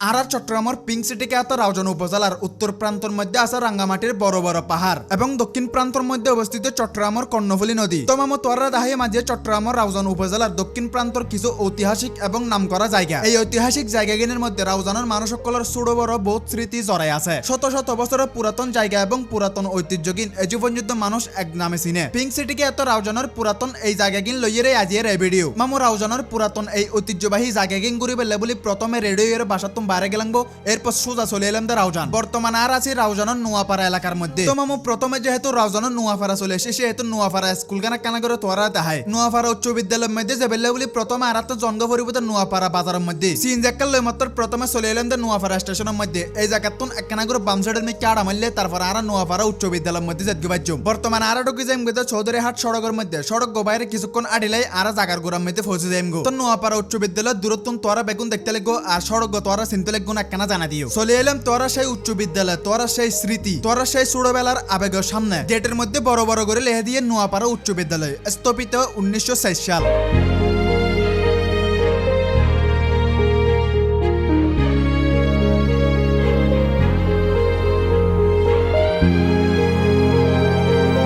আর চট্টগ্রামের pink city খ্যাত রাউজান উপজেলার উত্তর প্রান্তর মধ্যে আছে রাঙ্গামাটির বড় বড় পাহাড় এবং দক্ষিণ প্রান্তর মধ্যে অবস্থিত চট্টগ্রামের কর্ণফুলী নদী। তমাম তোয়ারা দাহে মাঝে চট্টগ্রামের রাউজান উপজেলার দক্ষিণ প্রান্তর কিছু ঐতিহাসিক এবং নাম নামকরা জায়গা। এই ঐতিহাসিক জায়গাগুলির মধ্যে রাউজানের মানুষ সকলের ছোট বড় বহুত স্মৃতি জড়াই আছে। শত শত বছরের পুরাতন জায়গা এবং পুরাতন ঐতিহ্যগিন এজু পর্যন্ত মানুষ এক নামে চিনে। পিঙ্ক সিটিকে এত রাউজানের পুরাতন এই জায়গাগিন লইয়েরে আজিয়ের এই ভিডিও মামু রাউজানের পুরাতন এই ঐতিহ্যবাহী জায়গাগিন ঘুরি বেলে প্রথমে রেডিওর বাসা তুম বাইরে গেলাম এরপর সোজা চলে এলাম দা রাউজান। বর্তমানে আর আছি রাউজানের নোয়াপাড়া এলাকার মধ্যে। তো মামু, প্রথমে যেহেতু রাউজানের নোয়াপাড়া চলে এসে সেহেতু নোয়াপাড়া স্কুল গানা কানা করে তোরা দেখায়। নোয়াপাড়া উচ্চ বিদ্যালয়ের মধ্যে যে বেলে বলি প্রথমে আর একটা জন্ম পরিবর্তন নোয়াপাড়া বাজারের মধ্যে। সিন জাক্কাল লই মাত্র প্রথমে চলে এলাম দা নোয়াপাড়া স্টেশনের মধ্যে। এই জায়গাতুন একখানা করে বাম সাইডের মধ্যে কাড়া মারলে তারপর আর নোয়াপাড়া উচ্চ বিদ্যালয়ের মধ্যে যেতে পারছ বর্তমানে আর ঢুকে যাইম গো চৌধুরী হাট সড়কের মধ্যে। সড়ক গো বাইরে কিছুক্ষণ আডিলাই আর জাগার গোড়ার মধ্যে পৌঁছে যাইম গো। তো নোয়াপাড়া উচ্চ বিদ্যালয়ের দূরত্ব তোরা বেগুন দেখতে লাগবো আর সড়ক গো তোরা চিনতে লাগবো না একখানা জানা দিও। চলে এলাম তোরা সেই উচ্চ বিদ্যালয়, তোরা স্মৃতি, তোরা সেই ছোটবেলার আবেগের সামনে। গেটের মধ্যে বড় বড় করে লেহে দিয়ে নোয়াপাড়া উচ্চ বিদ্যালয়, স্থপিত উনিশশো সাল।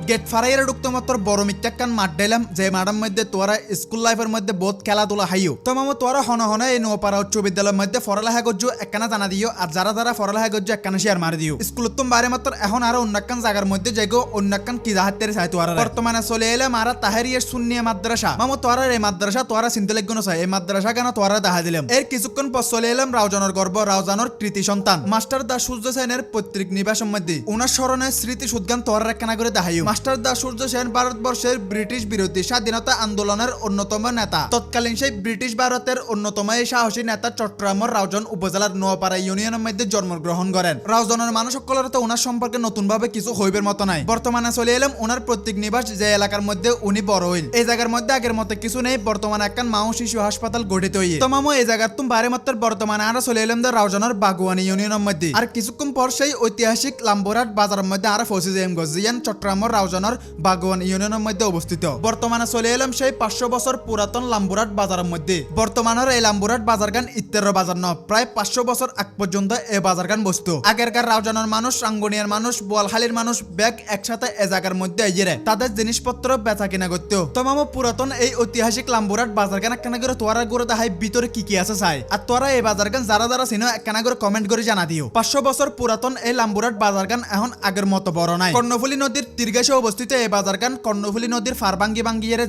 গেট ফারাইয়ের ঢুকতে মাত্র বড় মিথ্যাকান মাঠ দিলাম যে মাঠের মধ্যে তোরা স্কুল লাইফের মধ্যে বহুত খেলাধুলা হাইও। তো মামু তোরা হন হন এই নোপাড়া উচ্চ বিদ্যালয়ের মধ্যে পড়ালেখা করছ একখানা জানা দিও আর যারা যারা পড়ালেখা করছ একখানা শেয়ার মারি দিও। স্কুল তুম বাইরে মাত্র এখন আরও অন্যাকান জায়গার মধ্যে যাইগো অন্যাকান কি জাহাতের চাই তোরা বর্তমানে চলে এলাম আর তাহারিয়ে শূন্যে মাদ্রাসা। মামু তোরা এই মাদ্রাসা, তোরা চিনতে লাগবে চাই এই মাদ্রাসা কেন তোরা দেখা দিলাম? এর কিছুক্ষণ পর চলে এলাম রাউজানোর গর্ব, রাউজানোর কৃতি সন্তান। মাস্টার দা সূর্য সেনের পৈতৃক নিবাসের মধ্যে। উনার স্মরণে স্মৃতি সুদগান তোরা একখানা করে দেখাইও মাস্টার দা সূর্য সেন ভারতবর্ষের ব্রিটিশ বিরোধী স্বাধীনতা আন্দোলনের অন্যতম নেতা। তৎকালীন সেই ব্রিটিশ ভারতের অন্যতম এই সাহসী নেতা চট্টগ্রামের রাউজন উপজেলার নোয়াপাড়া ইউনিয়নের মধ্যে জন্মগ্রহণ করেন। রাউজনের মানুষ সকলের তো ওনার সম্পর্কে নতুন ভাবে কিছু হইবের মতো নাই। বর্তমানে চলে এলাম ওনার প্রত্যেক নিবাস যে এলাকার মধ্যে উনি বড় হইল। এই জায়গার মধ্যে আগের মতো কিছু নেই, বর্তমানে একখান মাও শিশু হাসপাতাল গঠিত হইয়ে। তো মামু, এই জায়গার তুমি বারে মাত্র বর্তমানে আরা চলে এলাম রাউজনের বাগুয়ানি ইউনিয়নের মধ্যে। আর কিছুক্ষণ পর সেই ঐতিহাসিক লাম্বরাট বাজারের মধ্যে আরা ফসি যাইম গজিয়ান চট্টগ্রামের রাউজনের বাগওয়ান ইউনিয়নের মধ্যে অবস্থিত বর্তমানে চলে এলাম সেই পাঁচশো বছর পুরাতন লাম্বুরাট বাজারের মধ্যে। বর্তমানের এই লাম্বুরাট বাজার গান ইত্যার বাজার ন প্রায় পাঁচশো বছর আগ পর্যন্ত এই বাজার গান বসতো। আগেরকার রাউজানের মানুষ রাঙ্গুনিয়ার মানুষ বোয়ালখালীর মানুষ ব্যাগ একসাথে এ জায়গার মধ্যে এগিয়ে তাদের জিনিসপত্র বেচা কিনা করতো তোমাম পুরাতন এই ঐতিহাসিক লাম্বুরাট বাজার গান একখানা করে তোয়ারা করে তাহাই ভিতরে কি কি আছে চাই। আর তোরা এই বাজার গান যারা যারা চিনো একখানা করে কমেন্ট করে জানা দিও। পাঁচশো বছর পুরাতন এই লাম্বুরাট বাজার গান এখন আগের মতো বড় নাই কর্ণফুলী নদীর অবস্থিত এই বাজার গান কর্ণফুলী নদীর ফার ভাঙ্গি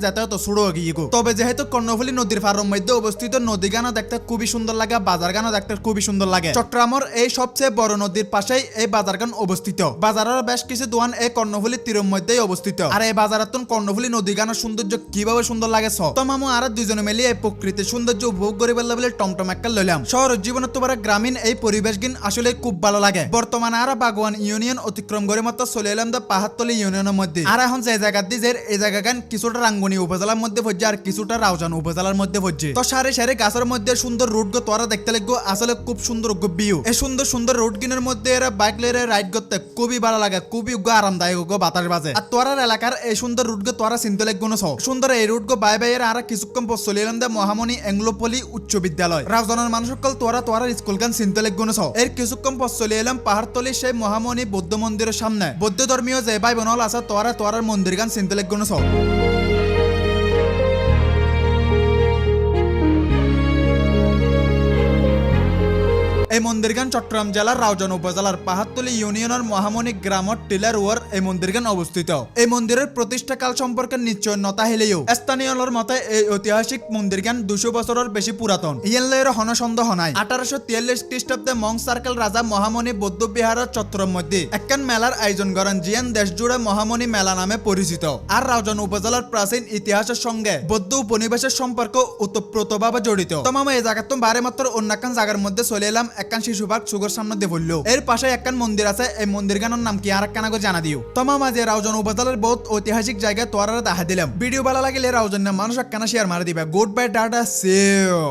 যাতায়াত শুরু গিয়ে গো তবে যেহেতু কর্ণফুলী নদীর ফারের মধ্যে অবস্থিত নদী গানও দেখতে খুবই সুন্দর লাগে বাজার গানও দেখতে খুবই সুন্দর লাগে। চট্টগ্রামের এই সবচেয়ে বড় নদীর পাশেই এই বাজার গান অবস্থিত। বাজারের বেশ কিছু দোকান এই কর্ণফুলী তীরের মধ্যেই অবস্থিত। আর এই বাজারের কর্ণফুলী নদী গানের সৌন্দর্য কীভাবে সুন্দর লাগে তো মামু আর দুজনে মিলিয়ে এই প্রকৃতির সৌন্দর্য উপভোগ করে বললে বলে টমটম একটা লইলাম। শহর জীবনের তোমার গ্রামীণ এই পরিবেশ গিন আসলে খুব ভালো লাগে। বর্তমানে আর বাগওয়ান ইউনিয়ন অতিক্রম করে মাত্র চলে এলাম দা পাহাড়তলি ইউনিয়নের মধ্যে। আর এখন যে জায়গা দিয়ে এই জায়গা গান কিছুটা রাঙ্গুনি উপজেলার মধ্যে পড়ছে আর কিছুটা রাউজান উপজেলার মধ্যে পড়ছে তো সারে সারে গাছের মধ্যে সুন্দর রুট গো তোরা দেখতে লাগবো, আসলে খুব সুন্দর ভিউ এই সুন্দর সুন্দর রুট গিনের মধ্যে এরা বাইক লয়ে রাইড করতে খুবই ভালো লাগে, খুবই গো আরামদায়ক গো বাতাস বাজে। আর তোরার এলাকার এই সুন্দর রুট গো তোরা চিনতে লাগবো না। সুন্দর এই রুট গো বাই বাই এর আর কিছুক্ষণ পর চলে এলাম দে মহামণি এংলোপলি উচ্চ বিদ্যালয়। রাউজানের মানুষ সকল তোরা তোরার স্কুল গান চিনতে লাগবো না। এর কিছুক্ষণ পর চলে এলাম পাহাড়তলি সেই মহামণি বৌদ্ধ মন্দিরের সামনে। বৌদ্ধ ধর্মীয় যে ভাই বোনল আছে তোরা তোরার মন্দির গান চিনতে লাগবো না এই মন্দিরগান চট্টগ্রাম জেলার রাউজান উপজেলার পাহাড়তলি ইউনিয়নের মহামণি গ্রামত টিলার ওয়ার এই মন্দিরগান অবস্থিত। এই মন্দিরের প্রতিষ্ঠাকাল সম্পর্কে নিশ্চয়তা হেলেও। স্থানীয়র মতে, এই ঐতিহাসিক মন্দিরগান দুশো বছরের বেশি পুরাতন। ইয়ানলের হনসন্দেহ নাই আঠারোশো তিয়াল্লিশ খ্রিস্টাব্দে মং সার্কেল রাজা মহামণি বৌদ্ধ বিহারের চত্বরের মধ্যে একখান মেলার আয়োজন করেন জিয়ান দেশজুড়ে মহামণি মেলা নামে পরিচিত। আর রাউজান উপজেলার প্রাচীন ইতিহাসের সঙ্গে বৌদ্ধ উপনিবেশের সম্পর্ক ওতপ্রোতভাবে জড়িত। তমাম এই জায়গা তো বারে মাত্র অন্যান্য জায়গার মধ্যে চলে এলাম একখান শিশু পার্ক সুগর সামনে দিয়ে বলল, এর পাশে একখান মন্দির আছে, এই মন্দির গানের নাম কি? আর একখান আগে জানা দিও। তমাম রাউজন রাউজান উপজেলার বহুত ঐতিহাসিক জায়গায় তোয়ারা দেখা দিলাম। ভিডিও ভালো লাগিলে রাউজন মানুষ একখানা শেয়ার মারা দিবে। গুড বাই টাটা সেও